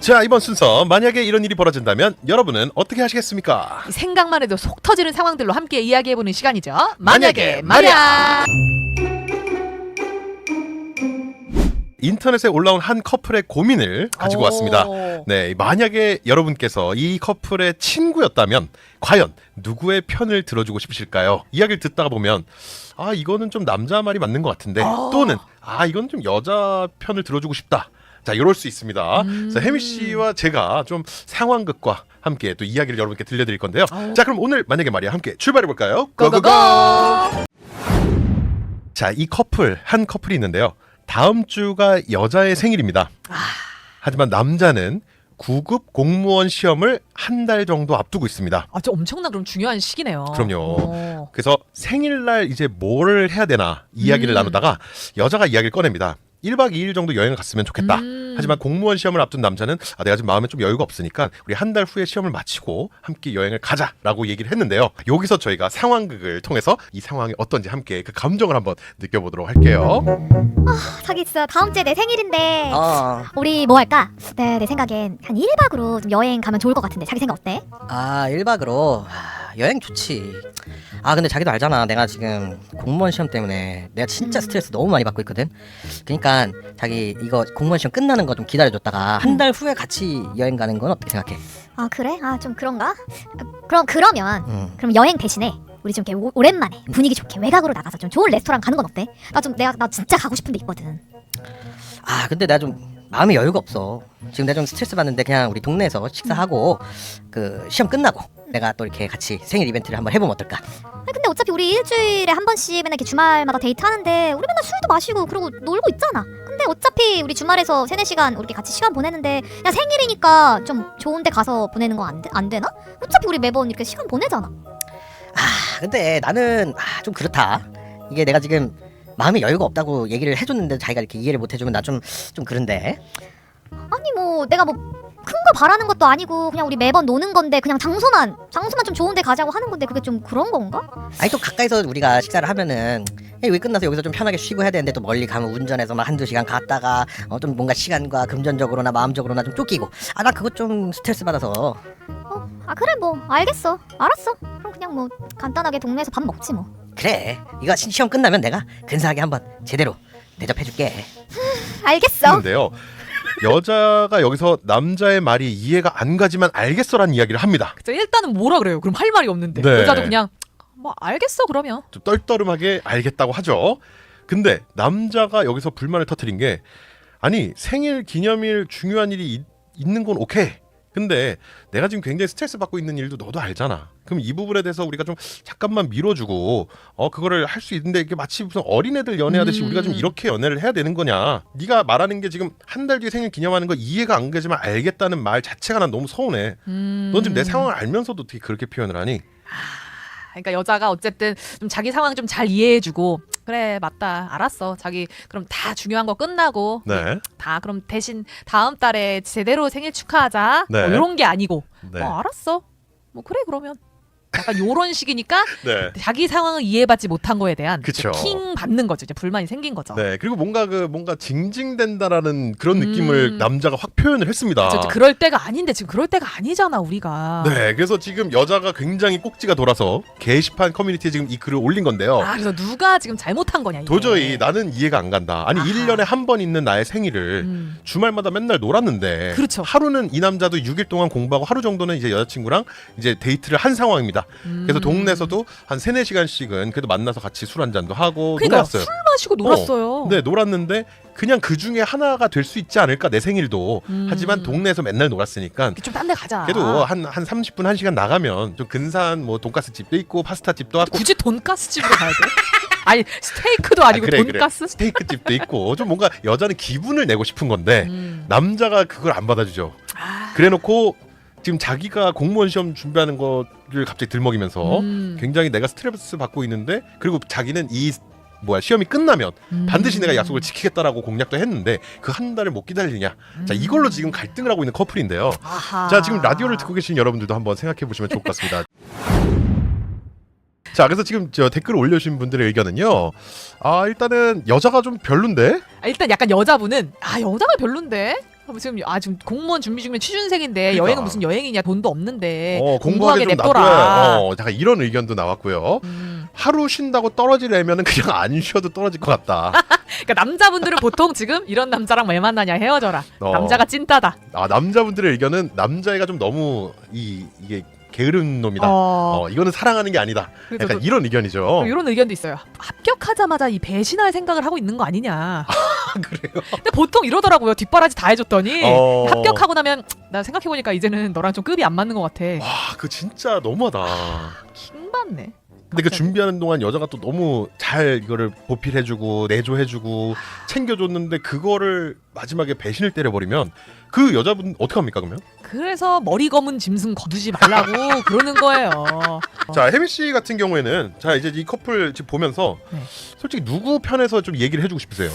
자 이번 순서 만약에 이런 일이 벌어진다면 여러분은 어떻게 하시겠습니까? 생각만 해도 속 터지는 상황들로 함께 이야기해보는 시간이죠. 만약에 만약에 말이야. 인터넷에 올라온 한 커플의 고민을 가지고 오. 왔습니다. 네, 만약에 여러분께서 이 커플의 친구였다면 과연 누구의 편을 들어주고 싶으실까요? 이야기를 듣다가 보면 아 이거는 좀 남자 말이 맞는 것 같은데 어. 또는 아 이건 좀 여자 편을 들어주고 싶다. 자, 이럴 수 있습니다. 음. 그래서 혜미 씨와 제가 좀 상황극과 함께 또 이야기를 여러분께 들려드릴 건데요. 어. 자, 그럼 오늘 만약에 말이야 함께 출발해 볼까요? 고고고. 자, 이 커플 한 커플이 있는데요. 다음 주가 여자의 생일입니다. 아. 하지만 남자는 9급 공무원 시험을 한 달 정도 앞두고 있습니다. 아, 저 엄청나 그럼 중요한 시기네요. 그럼요. 어. 그래서 생일날 이제 뭘 해야 되나 이야기를 음. 나누다가 여자가 이야기를 꺼냅니다. 1박 2일 정도 여행을 갔으면 좋겠다. 음. 하지만 공무원 시험을 앞둔 남자는 아, 내가 지금 마음에 좀 여유가 없으니까 우리 한 달 후에 시험을 마치고 함께 여행을 가자라고 얘기를 했는데요. 여기서 저희가 상황극을 통해서 이 상황이 어떤지 함께 그 감정을 한번 느껴보도록 할게요. 자기 진짜 다음 주에 내 생일인데 어, 우리 뭐 할까? 네, 내 생각엔 한 1박으로 좀 여행 가면 좋을 것 같은데 자기 생각 어때? 아 1박으로 여행 좋지. 아 근데 자기도 알잖아. 내가 지금 공무원 시험 때문에 내가 진짜 스트레스 너무 많이 받고 있거든. 그러니까 자기 이거 공무원 시험 끝나는 거 좀 기다려줬다가 한 달 후에 같이 여행 가는 건 어떻게 생각해? 아 그래? 아 좀 그런가? 아, 그럼 그러면 음. 그럼 여행 대신에 우리 좀 이렇게 오, 오랜만에 분위기 좋게 외곽으로 나가서 좀 좋은 레스토랑 가는 건 어때? 나 좀 내가 나 진짜 가고 싶은 데 있거든. 아 근데 내가 좀 마음에 여유가 없어. 지금 내가 좀 스트레스 받는데 그냥 우리 동네에서 식사하고 그 시험 끝나고 내가 또 이렇게 같이 생일 이벤트를 한번 해보면 어떨까? 아니 근데 어차피 우리 일주일에 한 번씩 맨날 이렇게 주말마다 데이트하는데 우리 맨날 술도 마시고 그러고 놀고 있잖아. 근데 어차피 우리 주말에서 세네 시간 우리 같이 시간 보내는데 그냥 생일이니까 좀 좋은 데 가서 보내는 거안 안 되나? 어차피 우리 매번 이렇게 시간 보내잖아. 아 근데 나는 아, 좀 그렇다. 이게 내가 지금 마음에 여유가 없다고 얘기를 해줬는데 자기가 이렇게 이해를 못 해주면 나 좀 좀 그런데. 아니 뭐 내가 뭐 큰 거 바라는 것도 아니고 그냥 우리 매번 노는 건데 그냥 장소만 장소만 좀 좋은 데 가자고 하는 건데 그게 좀 그런 건가? 아니 또 가까이서 우리가 식사를 하면은 여기 끝나서 여기서 좀 편하게 쉬고 해야 되는데 또 멀리 가면 운전해서 막 한두 시간 갔다가 어, 좀 뭔가 시간과 금전적으로나 마음적으로나 좀 쫓기고. 아 나 그것 좀 스트레스 받아서. 어, 아 그래 뭐. 알겠어. 알았어. 그럼 그냥 뭐 간단하게 동네에서 밥 먹지 뭐. 그래. 이거 시- 시험 끝나면 내가 근사하게 한번 제대로 대접해줄게. 알겠어. 했는데요. 여자가 여기서 남자의 말이 이해가 안 가지만 알겠어라는 이야기를 합니다. 그쵸, 일단은 뭐라 그래요? 그럼 할 말이 없는데. 네. 여자도 그냥 뭐 알겠어 그러면. 좀 떨떠름하게 알겠다고 하죠. 근데 남자가 여기서 불만을 터뜨린 게 아니 생일 기념일 중요한 일이 있, 있는 건 오케이. 근데 내가 지금 굉장히 스트레스 받고 있는 일도 너도 알잖아. 그럼 이 부분에 대해서 우리가 좀 잠깐만 밀어주고 어 그거를 할 수 있는데 이게 마치 무슨 어린애들 연애하듯이 음. 우리가 좀 이렇게 연애를 해야 되는 거냐? 네가 말하는 게 지금 한 달 뒤에 생일 기념하는 거 이해가 안 가지만 알겠다는 말 자체가 난 너무 서운해. 음. 넌 지금 내 상황을 알면서도 어떻게 그렇게 표현을 하니? 그러니까 여자가 어쨌든 좀 자기 상황 좀 잘 이해해주고 그래 맞다 알았어 자기 그럼 다 중요한 거 끝나고 네. 다 그럼 대신 다음 달에 제대로 생일 축하하자 네. 뭐 이런 게 아니고 네. 어 알았어 뭐 그래 그러면 약간 요런 식이니까 네. 자기 상황을 이해받지 못한 거에 대한 그쵸. 이제 킹 받는 거죠 이제 불만이 생긴 거죠 네 그리고 뭔가 그 뭔가 징징댄다라는 그런 음. 느낌을 남자가 확 표현을 했습니다. 저, 저 그럴 때가 아닌데 지금 그럴 때가 아니잖아 우리가 네, 그래서 지금 여자가 굉장히 꼭지가 돌아서 게시판 커뮤니티에 지금 이 글을 올린 건데요. 아 그래서 누가 지금 잘못한 거냐 이게. 도저히 나는 이해가 안 간다. 아니 아하. 일 1년에 한 번 있는 나의 생일을 음. 주말마다 맨날 놀았는데 그렇죠. 하루는 이 남자도 6일 동안 공부하고 하루 정도는 이제 여자친구랑 이제 데이트를 한 상황입니다. 그래서 음. 동네에서도 한 3, 4시간씩은 그래도 만나서 같이 술 한 잔도 하고 그러니까 놀았어요. 술 마시고 놀았어요 네, 놀았는데 그냥 그 중에 하나가 될 수 있지 않을까 내 생일도. 음. 하지만 동네에서 맨날 놀았으니까 좀딴 데 가자 그래도 한 한 30분 1시간 나가면 좀 근사한 뭐 돈가스 집도 있고 파스타 집도 하고 굳이 돈가스 집으로 가야 돼? 아니 스테이크도 아니고 아, 그래, 그래. 돈가스? 스테이크 집도 있고 좀 뭔가 여자는 기분을 내고 싶은 건데 음. 남자가 그걸 안 받아주죠. 아, 그래놓고 지금 자기가 공무원 시험 준비하는 거를 갑자기 들먹이면서 음. 굉장히 내가 스트레스 받고 있는데 그리고 자기는 이 뭐야 시험이 끝나면 음. 반드시 내가 약속을 지키겠다라고 공약도 했는데 그 한 달을 못 기다리냐. 자 이걸로 지금 갈등을 하고 있는 커플인데요. 아하. 자 지금 라디오를 듣고 계신 여러분들도 한번 생각해 보시면 좋을 것 같습니다. 자 그래서 지금 저 댓글 올려주신 분들의 의견은요. 아 일단은 여자가 좀 별론데. 아, 일단 약간 여자분은 아 여자가 별론데 지금 아 지금 공무원 준비 중이면 취준생인데 여행은 무슨 여행이냐 돈도 없는데 어, 공부하게 공부하게 좀 냅둬라. 놔둬야 어, 약간 이런 의견도 나왔고요. 음. 하루 쉰다고 떨어지려면은 그냥 안 쉬어도 떨어질 것 같다. 그러니까 남자분들은 보통 지금 이런 남자랑 왜 만나냐 헤어져라. 어. 남자가 찐따다. 아 남자분들의 의견은 남자애가 좀 너무 이 이게 게으른 놈이다. 어, 어. 이거는 사랑하는 게 아니다. 그래서 약간 저- 이런 의견이죠. 이런 의견도 있어요. 합격하자마자 이 배신할 생각을 하고 있는 거 아니냐. 그래요? 근데 보통 이러더라고요. 뒷바라지 다 해줬더니 어. 합격하고 나면 나 생각해보니까 이제는 너랑 좀 급이 안 맞는 것 같아. 와, 그 진짜 너무하다. 킹받네. 근데 그 갑자기. 준비하는 동안 여자가 또 너무 잘 이거를 보필해주고 내조해주고 챙겨줬는데 그거를 마지막에 배신을 때려버리면 그 여자분 어떻게 합니까 그러면? 그래서 머리 검은 짐승 거두지 말라고 그러는 거예요. 자 혜미 씨 같은 경우에는 자 이제 이 커플 지금 보면서 네. 솔직히 누구 편에서 좀 얘기를 해주고 싶으세요?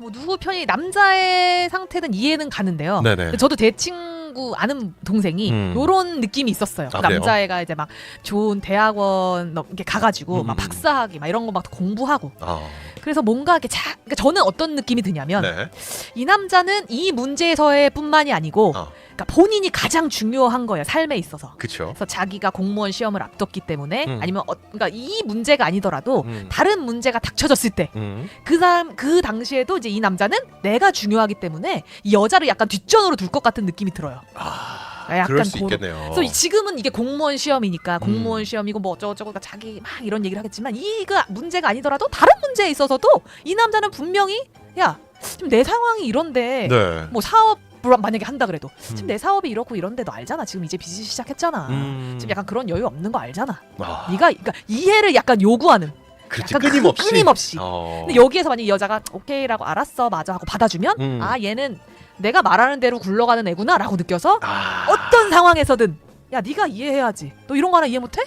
뭐 누구 편이 남자의 상태는 이해는 가는데요. 네네. 저도 제 친구 아는 동생이 음. 요런 느낌이 있었어요. 아, 그? 남자애가 이제 막 좋은 대학원 너- 이렇게 가가지고 음, 막 음. 박사학위 막 이런 거 막 공부하고 아, 그래서 뭔가 이렇게 자, 그러니까 저는 어떤 느낌이 드냐면 네. 이 남자는 이 문제에서의 뿐만이 아니고 어. 그러니까 본인이 가장 중요한 거예요 삶에 있어서. 그쵸. 그래서 자기가 공무원 시험을 앞뒀기 때문에 음. 아니면 어, 그러니까 이 문제가 아니더라도 음. 다른 문제가 닥쳐졌을 때 음. 그 사람 그 당시에도 이제 이 남자는 내가 중요하기 때문에 이 여자를 약간 뒷전으로 둘 것 같은 느낌이 들어요. 아, 약간 그럴 수 그런- 있겠네요. 그래서 이- 지금은 이게 공무원 시험이니까 공무원 음. 시험이고 뭐 어쩌고저쩌고 자기 막 이런 얘기를 하겠지만 이가 문제가 아니더라도 다른 문제에 있어서도 이 남자는 분명히 야 지금 내 상황이 이런데 네. 뭐 사업을 만약에 한다 그래도 지금 음. 내 사업이 이렇고 이런데 너 알잖아 지금 이제 빚이 시작했잖아 음. 지금 약간 그런 여유 없는 거 알잖아 아, 네가 그러니까 이해를 약간 요구하는 그렇지 약간 끊임없이. 그- 끊임없이 어. 근데 여기에서 만약 이 여자가 오케이라고 알았어 맞아 하고 받아주면 음. 아 얘는 내가 말하는 대로 굴러가는 애구나라고 느껴서 아. 어떤 상황에서든 야 네가 이해해야지 너 이런 거 하나 이해 못해?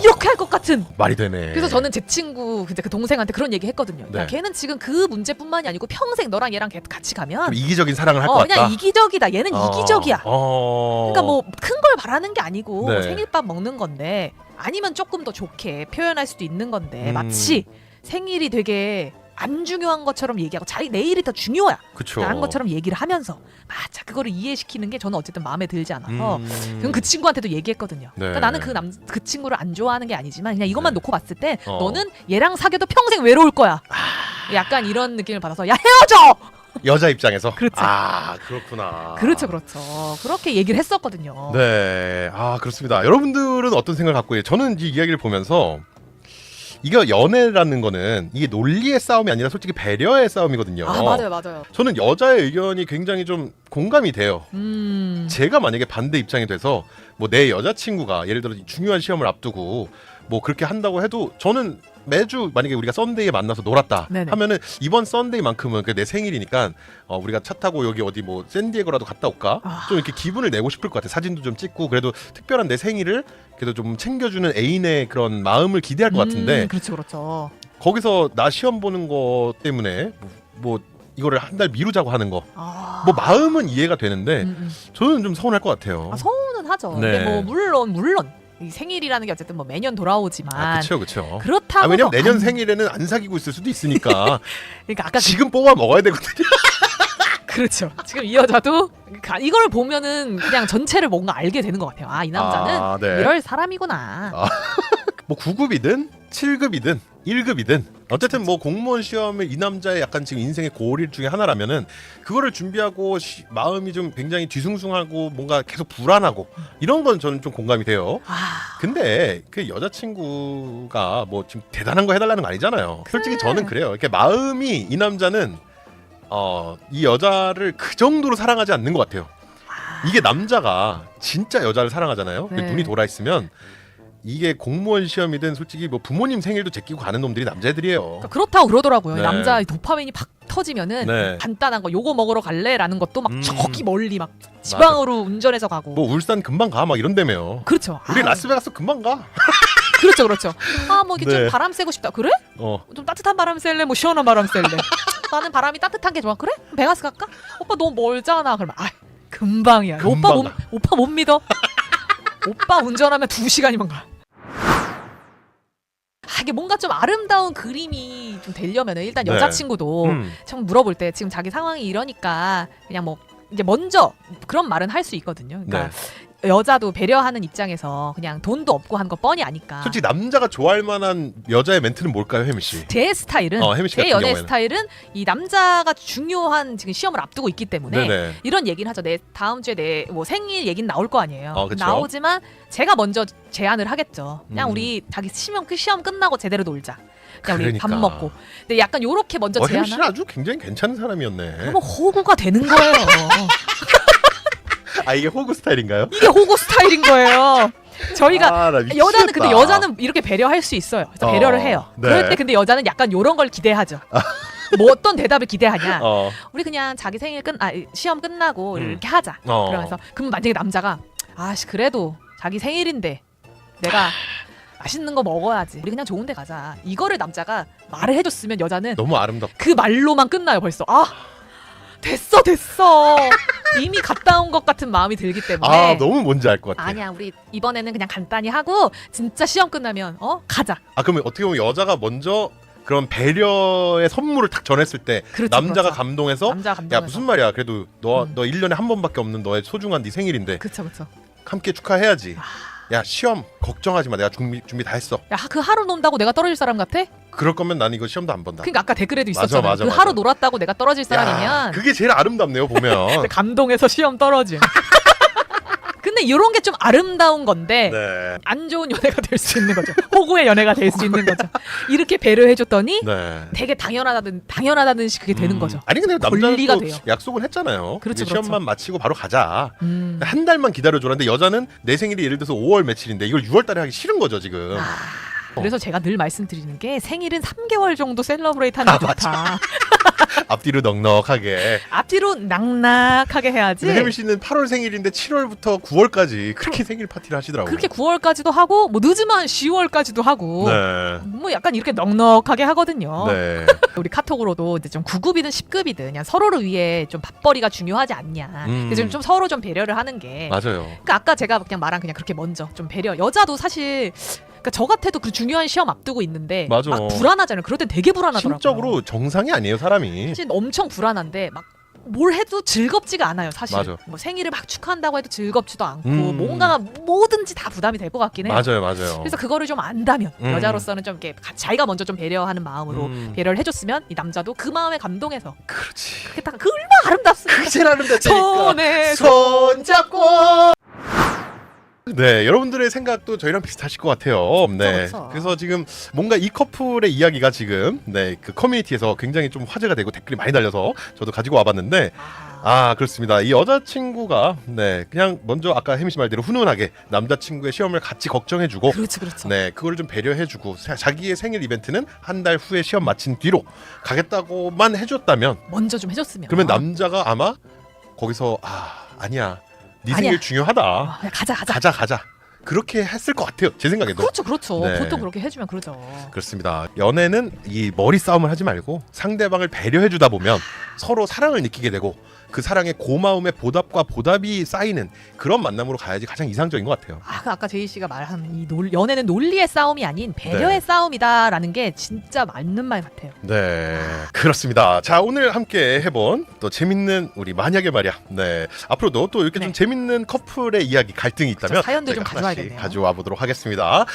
이렇게 할 것 같은 말이 되네. 그래서 저는 제 친구 이제 그 동생한테 그런 얘기 했거든요 네. 야 걔는 지금 그 문제뿐만이 아니고 평생 너랑 얘랑 걔 같이 가면 좀 이기적인 사랑을 할 것 어 같다. 그냥 이기적이다 얘는 어. 이기적이야 어. 그러니까 뭐 큰 걸 바라는 게 아니고 네. 생일밥 먹는 건데 아니면 조금 더 좋게 표현할 수도 있는 건데 음. 마치 생일이 되게 안 중요한 것처럼 얘기하고 자기 내일이 더 중요야 그쵸. 라는 것처럼 얘기를 하면서 맞아 그거를 이해시키는 게 저는 어쨌든 마음에 들지 않아서 음. 그럼 그 친구한테도 얘기했거든요. 네. 그러니까 나는 그 남 그 친구를 안 좋아하는 게 아니지만 그냥 이것만 네. 놓고 봤을 때 어. 너는 얘랑 사귀어도 평생 외로울 거야. 약간 이런 느낌을 받아서 야 헤어져. 여자 입장에서. 그렇지. 아 그렇구나. 그렇죠, 그렇죠. 그렇게 얘기를 했었거든요. 네, 아 그렇습니다. 여러분들은 어떤 생각을 갖고 계세요? 저는 이 이야기를 보면서 이거 연애라는 거는 이게 논리의 싸움이 아니라 솔직히 배려의 싸움이거든요. 아 맞아요, 맞아요. 저는 여자의 의견이 굉장히 좀 공감이 돼요. 음, 제가 만약에 반대 입장이 돼서 뭐 내 여자친구가 예를 들어 중요한 시험을 앞두고 뭐 그렇게 한다고 해도 저는 매주 만약에 우리가 썬데이에 만나서 놀았다 네네. 하면은 이번 썬데이만큼은 그 내 생일이니까 어 우리가 차 타고 여기 어디 뭐 샌디에고라도 갔다 올까 아. 좀 이렇게 기분을 내고 싶을 것 같아 사진도 좀 찍고 그래도 특별한 내 생일을 그래도 좀 챙겨주는 애인의 그런 마음을 기대할 것 같은데 음, 그렇죠, 그렇죠. 거기서 나 시험 보는 거 때문에 뭐, 뭐 이거를 한 달 미루자고 하는 거뭐 아, 마음은 이해가 되는데 음, 음. 저는 좀 서운할 것 같아요. 아, 서운은 하죠. 네. 근데 뭐 물론 물론 이 생일이라는 게 어쨌든 뭐 매년 돌아오지만 아, 그렇죠, 그렇죠. 그렇다고 아, 왜냐면 내년 안- 생일에는 안 사귀고 있을 수도 있으니까 그러니까 아까 지금 뽑아 먹어야 되거든요. 그렇죠. 지금 이 여자도 가- 이걸 보면은 그냥 전체를 뭔가 알게 되는 것 같아요. 아 이 남자는 아, 네. 이럴 사람이구나. 아. 뭐 9급이든 7급이든 1급이든 어쨌든 뭐 공무원 시험을 이 남자의 약간 지금 인생의 고리 중에 하나라면은 그거를 준비하고 시- 마음이 좀 굉장히 뒤숭숭하고 뭔가 계속 불안하고 이런 건 저는 좀 공감이 돼요. 아, 근데 그 여자친구가 뭐 지금 대단한 거 해달라는 거 아니잖아요. 솔직히 저는 그래요. 이렇게 마음이 이 남자는 어 이 여자를 그 정도로 사랑하지 않는 것 같아요. 이게 남자가 진짜 여자를 사랑하잖아요. 그 네. 눈이 돌아 있으면 이게 공무원 시험이든 솔직히 뭐 부모님 생일도 제끼고 가는 놈들이 남자애들이에요. 그러니까 그렇다고 그러더라고요. 네. 남자 도파민이 팍 터지면은 네. 간단한 거 요거 먹으러 갈래라는 것도 막 음. 저기 멀리 막 지방으로 운전해서 가고. 뭐 울산 금방 가 막 이런다며요. 그렇죠. 우리 아, 라스베가스 금방 가. 그렇죠, 그렇죠. 아, 뭐 이게 네. 좀 바람 쐬고 싶다. 그래? 어. 좀 따뜻한 바람 쐴래? 뭐 시원한 바람 쐴래? 나는 바람이 따뜻한 게 좋아. 그래? 베가스 갈까? 오빠 너무 멀잖아. 그러면 아, 금방이야. 금방 오빠 못 가. 오빠 못 믿어. 오빠 운전하면 두 시간이면 가. 아, 이게 뭔가 좀 아름다운 그림이 좀 되려면은 일단 네. 여자친구도 음. 참 물어볼 때 지금 자기 상황이 이러니까 그냥 뭐 이제 먼저 그런 말은 할 수 있거든요. 그러니까 네. 여자도 배려하는 입장에서 그냥 돈도 없고 한 거 뻔히 아니까. 솔직히 남자가 좋아할 만한 여자의 멘트는 뭘까요, 혜미 씨? 제 스타일은 어, 혜미 씨제 같은 연애 경우에는. 스타일은 이 남자가 중요한 지금 시험을 앞두고 있기 때문에 네네. 이런 얘기를 하죠. 내 다음 주에 내 뭐 생일 얘기는 나올 거 아니에요. 어, 그쵸. 나오지만 제가 먼저 제안을 하겠죠. 그냥 음. 우리 자기 시험 그 시험 끝나고 제대로 놀자. 그냥 우리 밥 그러니까. 먹고. 근데 약간 요렇게 먼저 어, 혜미 씨는 제안을 아주 굉장히 괜찮은 사람이었네. 그러면 호구가 되는 거예요. 아 이게 호구 스타일인가요? 이게 호구 스타일인 거예요. 저희가 아, 나 미치겠다. 여자는 근데 여자는 이렇게 배려할 수 있어요. 그래서 어, 배려를 해요. 네. 그럴 때 근데 여자는 약간 요런 걸 기대하죠. 뭐 어떤 대답을 기대하냐? 어, 우리 그냥 자기 생일 끝, 아 시험 끝나고 음. 이렇게 하자. 어. 그러면서 그럼 만약에 남자가 아씨 그래도 자기 생일인데 내가 맛있는 거 먹어야지. 우리 그냥 좋은데 가자. 이거를 남자가 말을 해줬으면 여자는 너무 아름답. 그 말로만 끝나요 벌써. 아 됐어 됐어. 이미 갔다 온 것 같은 마음이 들기 때문에. 아 너무 뭔지 알 것 같아. 아니야 우리 이번에는 그냥 간단히 하고 진짜 시험 끝나면 어 가자. 아 그러면 어떻게 보면 여자가 먼저 그런 배려의 선물을 딱 전했을 때 그렇죠, 남자가 그렇죠. 감동해서 남자 야 감동해서. 무슨 말이야 그래도 너 음. 너 1년에 한 번밖에 없는 너의 소중한 네 생일인데 그쵸 그쵸. 함께 축하해야지. 아. 야 시험 걱정하지 마 내가 준비 준비 다 했어. 야그 하루 논다고 내가 떨어질 사람 같아? 그럴 거면 난 이거 시험도 안 본다. 그러니까 아까 댓글에도 맞아, 있었잖아요. 맞아, 그 맞아. 하루 놀았다고 내가 떨어질 야, 사람이면 그게 제일 아름답네요 보면. 감동해서 시험 떨어짐. 근데 이런 게 좀 아름다운 건데 네. 안 좋은 연애가 될 수 있는 거죠. 호구의 연애가 될 수 있는 거죠. 이렇게 배려해줬더니 네. 되게 당연하다는 당연하다는 시 그게 되는 음. 거죠. 아니 근데 남자는 권리가 또 돼요. 약속을 했잖아요. 그렇죠, 이제 그렇죠. 시험만 마치고 바로 가자. 음. 한 달만 기다려줘라. 근데 여자는 내 생일이 예를 들어서 5월 며칠인데 이걸 6월 달에 하기 싫은 거죠 지금. 아, 그래서 제가 늘 말씀드리는 게 생일은 3개월 정도 셀러브레이트 하는 게 아, 좋다. 앞뒤로 넉넉하게. 앞뒤로 낙낙하게 해야지. 근데 혜미 씨는 8월 생일인데 7월부터 9월까지 그렇게 생일 파티를 하시더라고요. 그렇게 9월까지도 하고 뭐 늦으면 10월까지도 하고 네. 뭐 약간 이렇게 넉넉하게 하거든요. 네. 우리 카톡으로도 이제 좀 9급이든 10급이든 그냥 서로를 위해 좀 밥벌이가 중요하지 않냐. 음. 그래서 좀, 좀 서로 좀 배려를 하는 게. 맞아요. 그러니까 아까 제가 그냥 말한 그냥 그렇게 먼저 좀 배려. 여자도 사실 그러니까 저 같아도 그 중요한 시험 앞두고 있는데 맞아. 막 불안하잖아요. 그럴 때 되게 불안하더라고요. 심적으로 정상이 아니에요 사람이. 사실 엄청 불안한데 막. 뭘 해도 즐겁지가 않아요 사실 맞아. 뭐 생일을 막 축하한다고 해도 즐겁지도 않고 음. 뭔가 뭐든지 다 부담이 될 것 같긴 해요 맞아요, 맞아요. 그래서 그거를 좀 안다면 음. 여자로서는 좀 이렇게 가- 자기가 먼저 좀 배려하는 마음으로 음. 배려를 해줬으면 이 남자도 그 마음에 감동해서 그렇지. 그게 딱 그 얼마나 아름답습니까 제일 아름답다니까. 손에 손 잡고. 네, 여러분들의 생각도 저희랑 비슷하실 것 같아요. 네, 그쵸. 그래서 지금 뭔가 이 커플의 이야기가 지금 네 그 커뮤니티에서 굉장히 좀 화제가 되고 댓글이 많이 달려서 저도 가지고 와봤는데 아 그렇습니다. 이 여자친구가 네 그냥 먼저 아까 혜미 씨 말대로 훈훈하게 남자친구의 시험을 같이 걱정해주고 그렇죠 그렇죠 네, 그걸 좀 배려해주고 사- 자기의 생일 이벤트는 한 달 후에 시험 마친 뒤로 가겠다고만 해줬다면 먼저 좀 해줬으면 그러면 남자가 아마 거기서 아 아니야 네 아니야. 생일 중요하다. 어, 그냥 가자 가자. 가자 가자. 그렇게 했을 것 같아요 제 생각에도. 그렇죠 그렇죠. 네. 보통 그렇게 해주면 그러죠. 그렇습니다. 연애는 이 머리 싸움을 하지 말고 상대방을 배려해 주다 보면 서로 사랑을 느끼게 되고 그 사랑의 고마움의 보답과 보답이 쌓이는 그런 만남으로 가야지 가장 이상적인 것 같아요 아, 그 아까 제이 씨가 말한 이 논, 연애는 논리의 싸움이 아닌 배려의 네. 싸움이다라는 게 진짜 맞는 말 같아요. 네 그렇습니다 자 오늘 함께 해본 또 재밌는 우리 만약에 말이야 네 앞으로도 또 이렇게 네. 좀 재밌는 커플의 이야기 갈등이 있다면 사연들 좀 저희가 하나씩 가져와야겠네요. 가져와 보도록 하겠습니다